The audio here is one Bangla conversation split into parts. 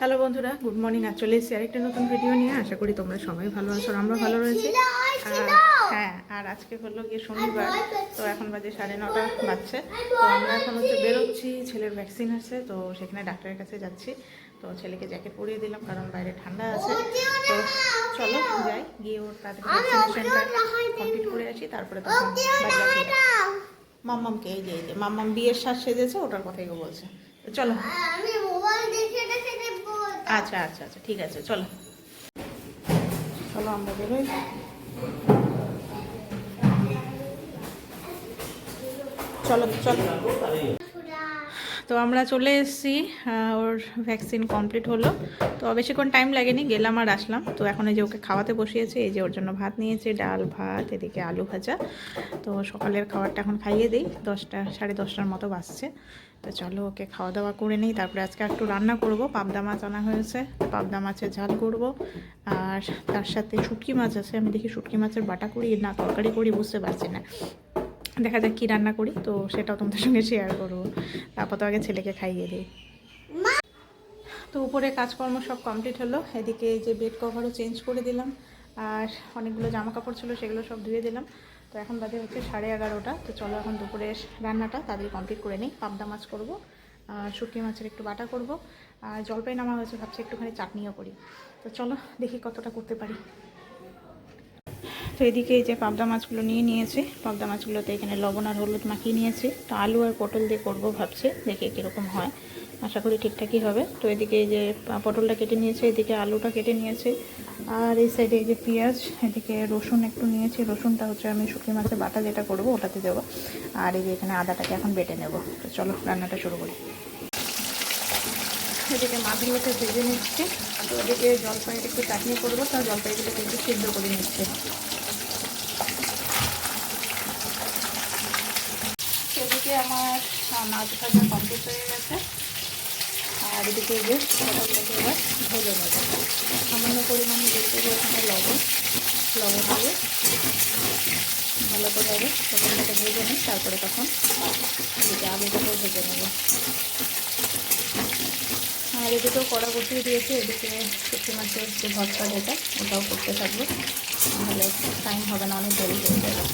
হ্যালো বন্ধুরা গুড মর্নিং আর চলে এসেছি আরেকটা নতুন ভিডিও নিয়ে। আশা করি তোমরা সবাই ভালো আছো আমরা ভালো রয়েছি। আর হ্যাঁ আর আজকে হলো গিয়ে শনিবার তো এখন বাজে সাড়ে নটা বাজছে। তো আমরা এখন হচ্ছে বেরোচ্ছি ছেলের ভ্যাকসিন আছে তো সেখানে ডাক্তারের কাছে যাচ্ছি। তো ছেলেকে জ্যাকেট পরিয়ে দিলাম কারণ বাইরে ঠান্ডা আছে। তো চলো যাই গিয়ে ওর তাড়াতাড়ি ভ্যাকসিনেশনটা কমপ্লিট করে আসি তারপরে তখন মাম্মামকে এই যে এই যে মাম্মাম বিয়ের শ্বাস সেজেছে ওটার কথাই বলছে। তো চলো। আমি মোবাইল দেখে দেখে দেখব আচ্ছা আচ্ছা আচ্ছা ঠিক আছে চলো। চলো আমরা বেরোই। চলো চলো। তো আমরা চলে এসেছি ওর ভ্যাকসিন কমপ্লিট হলো। তো বেশিক্ষণ টাইম লাগেনি, গেলাম আর আসলাম। তো এখন এই যে ওকে খাওয়াতে বসিয়েছি, এই যে ওর জন্য ভাত নিয়েছে, ডাল, ভাত, এদিকে আলু ভাজা। তো সকালের খাবারটা এখন খাইয়ে দিই, দশটা, সাড়ে দশটার মতো বাজছে। তো চলো ওকে খাওয়া দাওয়া করে নিই, তারপরে আজকে একটু রান্না করব। পাবদা মাছ আনা হয়েছে, পাবদা মাছের ঝাল করব। আর তার সাথে শুটকি মাছ আছে, আমি দেখি শুটকি মাছের বাটা করি না, তরকারি করি, বুঝতে পারছি না। দেখা যাক কী রান্না করি, তো সেটাও তোমাদের সঙ্গে শেয়ার করব। তারপর তো আগে ছেলেকে খাইয়ে দিই। তো উপরে কাজকর্ম সব কমপ্লিট হলো, এদিকে যে বেড কভারও চেঞ্জ করে দিলাম, আর অনেকগুলো জামা কাপড় ছিল সেগুলো সব ধুয়ে দিলাম। তো এখন বাজে হচ্ছে সাড়ে এগারোটা, তো চলো এখন দুপুরের রান্নাটা তাদের কমপ্লিট করে নিই, পাবদা মাছ করব, আর শুটকি মাছের একটু বাটা করব, আর জলপাই নামা হয়েছে, ভাবছি একটুখানি চাটনিও করি। তো চলো দেখি কতটা করতে পারি। তো এদিকে এই যে পাবদা মাছগুলো নিয়ে নিয়েছি। পাবদা মাছগুলোতে এখানে লবণ আর হলুদ মাখিয়ে নিয়েছি। তো আলু আর পটল দিয়ে করব ভাবছি, দেখি কীরকম হয়। আশা করি ঠিকঠাকই হবে। তো এদিকে এই যে পটলটা কেটে নিয়েছে, এদিকে আলুটা কেটে নিয়েছে। আর এই সাইডে এই যে পেঁয়াজ, এদিকে রসুন একটু নিয়েছি। রসুনটা হচ্ছে আমি শুকনো মাছের বাটা যেটা করব ওটাতে দেবো। আর এই যে এখানে আদাটাকে এখন বেটে নেব। তো চলো, রান্নাটা শুরু করি। এদিকে মাছগুলোকে ভেজে নিচ্ছি। তো এদিকে জলপাইয়ের একটু চাটনি করব। তো জলপাইগুলোকে একটু সিদ্ধ করে নিচ্ছি। এদিকে আমার মাছ ভাজা কমপ্লিট হয়ে গেছে। আর এদিকে যে পটলটাকে এবার নেব। সামান্য পরিমাণে দিয়ে দেবো এখানে লবণ। লবণ দিয়ে ভালো করে হবে পটলটাকে ভেজে নিই, তারপরে তখন এদিকে আলুটাকেও ভেজে নেব। আর এদিকেও কড়া বসিয়ে দিয়েছি, এদিকে শুকনো মাছের যে ভর্তা যেটা, ওটাও করতে থাকব। নাহলে টাইম হবে না, অনেক দেরি হয়ে যাবে।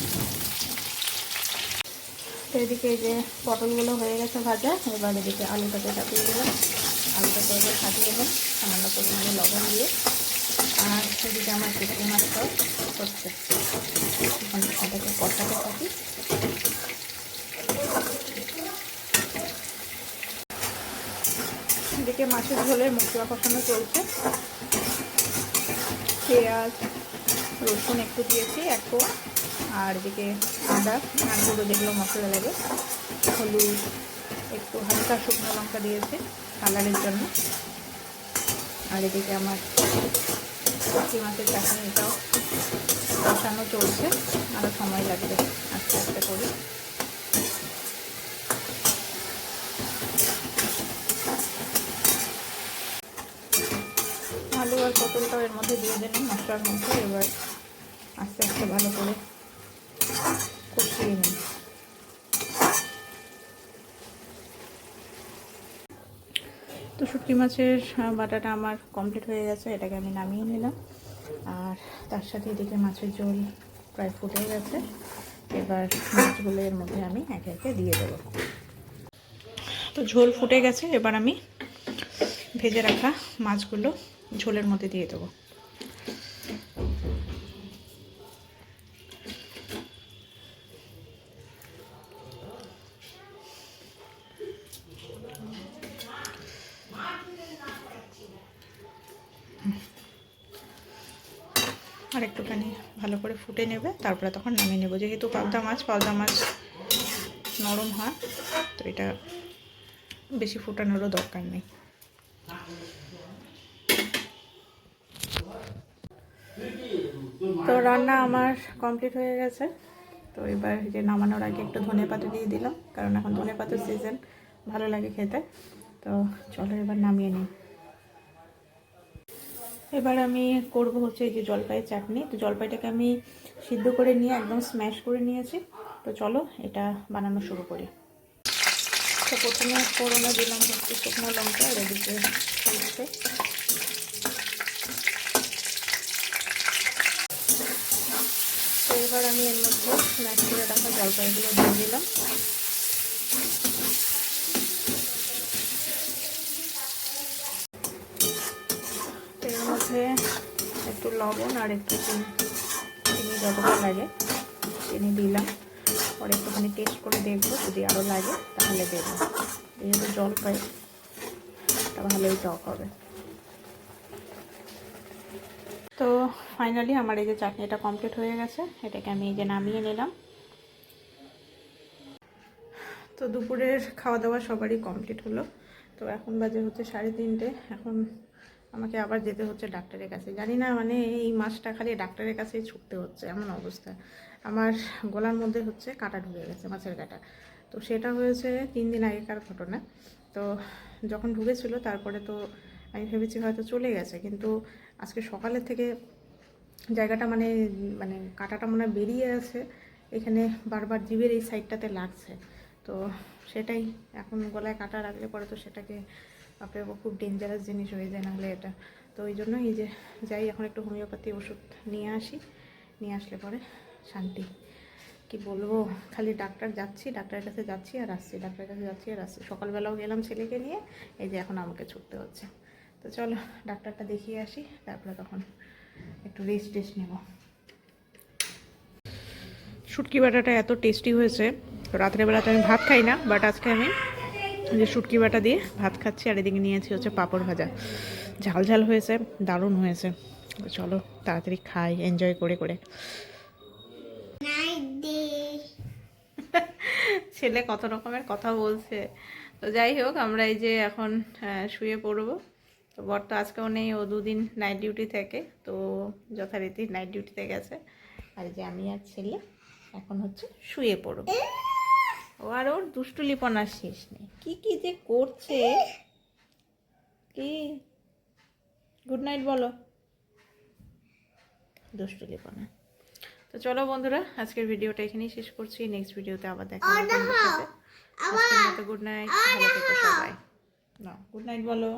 তো এদিকে এই যে পটলগুলো হয়ে গেছে ভাজা, এবার এদিকে আলুটাকে চাপিয়ে দিলাম। আলুটাকে এবার সাজিয়ে দেবেন সামান্য পরিমাণে লবণ দিয়ে। আর সেদিকে আমার শুকনো মাছটাও এখন এটাকে কষাতে থাকি। এদিকে মাছের ঝোলের মশলা কষানো চলছে। পেঁয়াজ রসুন একটু দিয়েছি, এক পোয়া আর এদিকে আদা, আর গুঁড়ো যেগুলো মশলা লাগে হলুদ, একটু হালকা শুকনো লঙ্কা দিয়েছি কালারের জন্য। আর এদিকে আমার পুঁটি মাছের চাটনি, এটাও কষানো চলছে। আরও সময় লাগবে আস্তে আস্তে করে। আলু আর পটলটাও এর মধ্যে দিয়ে দিলাম মশলার মধ্যে। এবার আস্তে ভালো করে কষিয়ে তো শুটকি মাছের বাটাটা আমার কমপ্লিট হয়ে গেছে, এটাকে আমি নামিয়ে নিলাম। আর তার সাথে এদিকে মাছের ঝোল প্রায় ফুটে গেছে। এবার মাছগুলো এর মধ্যে আমি একে একে দিয়ে দেবো। তো ঝোল ফুটে গেছে, এবার আমি ভেজে রাখা মাছগুলো ঝোলের মধ্যে দিয়ে দেবো। আর একটুখানি ভালো করে ফুটে নেবে, তারপরে তখন নামিয়ে নেব। যেহেতু পাবদা মাছ পাবদা মাছ নরম হয়, তো এটা বেশি ফুটানোরও দরকার নেই। তো রান্না আমার কমপ্লিট হয়ে গেছে। তো এবার যে নামানোর আগে একটু ধনে পাতা দিয়ে দিলাম, কারণ এখন ধনে পাতার সিজন ভালো লাগে খেতে। তো চলো এবার নামিয়ে নিই। এবার আমি করব হচ্ছে এই যে জলপাইয়ের চাটনি। তো জলপাইটাকে আমি সিদ্ধ করে নিয়ে একদম স্ম্যাশ করে নিয়েছি। তো চলো এটা বানানো শুরু করি। তো প্রথমে করোনা দিলাম হচ্ছে শুকনো লঙ্কা রেডিতে তো এবার আমি এর মধ্যে স্ম্যাশ করে রাখা জলপাইগুলো দিয়ে দিলাম। মধ্যে একটু লবণ আর একটু চিনি। চিনি যতটা লাগে, চিনি দিলাম। পরে একটুখানি টেস্ট করে দেখব, যদি আরও লাগে তাহলে দেবো। যেহেতু জল পাই তা ভালোই টক হবে। তো ফাইনালি আমার এই যে চাটনিটা কমপ্লিট হয়ে গেছে, এটাকে আমি এই যে নামিয়ে নিলাম। তো দুপুরের খাওয়া দাওয়া সবারই কমপ্লিট হলো। তো এখন বাজে হচ্ছে সাড়ে তিনটে। এখন আমাকে আবার যেতে হচ্ছে ডাক্তারের কাছে। জানি না মানে এই মাসটা খালি ডাক্তারের কাছেই ছুটতে হচ্ছে, এমন অবস্থা। আমার গলার মধ্যে হচ্ছে কাটা ঢুকে গেছে, মাছের কাটা। তো সেটা হয়েছে তিন দিন আগেকার ঘটনা। তো যখন ঢুকেছিল তারপরে তো আমি ভেবেছি হয়তো চলে গেছে, কিন্তু আজকে সকালের থেকে জায়গাটা মানে মানে কাটাটা মনে বেরিয়ে আছে। এখানে বারবার জিভের এই সাইডটাতে লাগছে। তো সেটাই। এখন গলায় কাটা রাখলে পরে তো সেটাকে বাপরে খুব ডেঞ্জারাস জিনিস হয়ে যায় নাহলে এটা। তো ওই জন্য এই যে যাই, এখন একটু হোমিওপ্যাথি ওষুধ নিয়ে আসি। নিয়ে আসলে পরে শান্তি। কি বলব? খালি ডাক্তার যাচ্ছি, ডাক্তারের কাছে যাচ্ছি আর আসছি, ডাক্তারের কাছে যাচ্ছি আর আসছি। সকালবেলাও গেলাম ছেলেকে নিয়ে, এই যে এখন আমাকে ছুটতে হচ্ছে। তো চলো, ডাক্তারটা দেখিয়ে আসি, তারপরে তখন একটু রেস্ট টেস্ট নেব। শুটকি বাটাটা এত টেস্টি হয়েছে। রাত্রেবেলাতে আমি ভাত খাই না বাট আজকে আমি যে শুটকি বাটা দিয়ে ভাত খাচ্ছি আর এদিকে নিয়েছি হচ্ছে পাঁপড় ভাজা। ঝাল ঝাল হয়েছে দারুণ হয়েছে। তো চলো তাড়াতাড়ি খাই এনজয় করে করে। ছেলে কত রকমের কথা বলছে। তো যাই হোক আমরা এই যে এখন শুয়ে পড়ব। তো বর তো আজকেও নেই ও দুদিন নাইট ডিউটি থাকে তো যথারীতি নাইট ডিউটিতে গেছে। আর যে আমি আর ছেলে এখন হচ্ছে শুয়ে পড়ব। ও আর ওর দুষ্টুলিপনার শেষ নেই। কি কি যে করছে? কি? গুড নাইট বলো। দুষ্টুলিপনা তো চলো বন্ধুরা আজকের ভিডিওটা এখানেই শেষ করছি। নেক্সট ভিডিওতে আবার দেখা হবে গুড নাইট ভালো থেকো সবাই। না গুড নাইট বলো।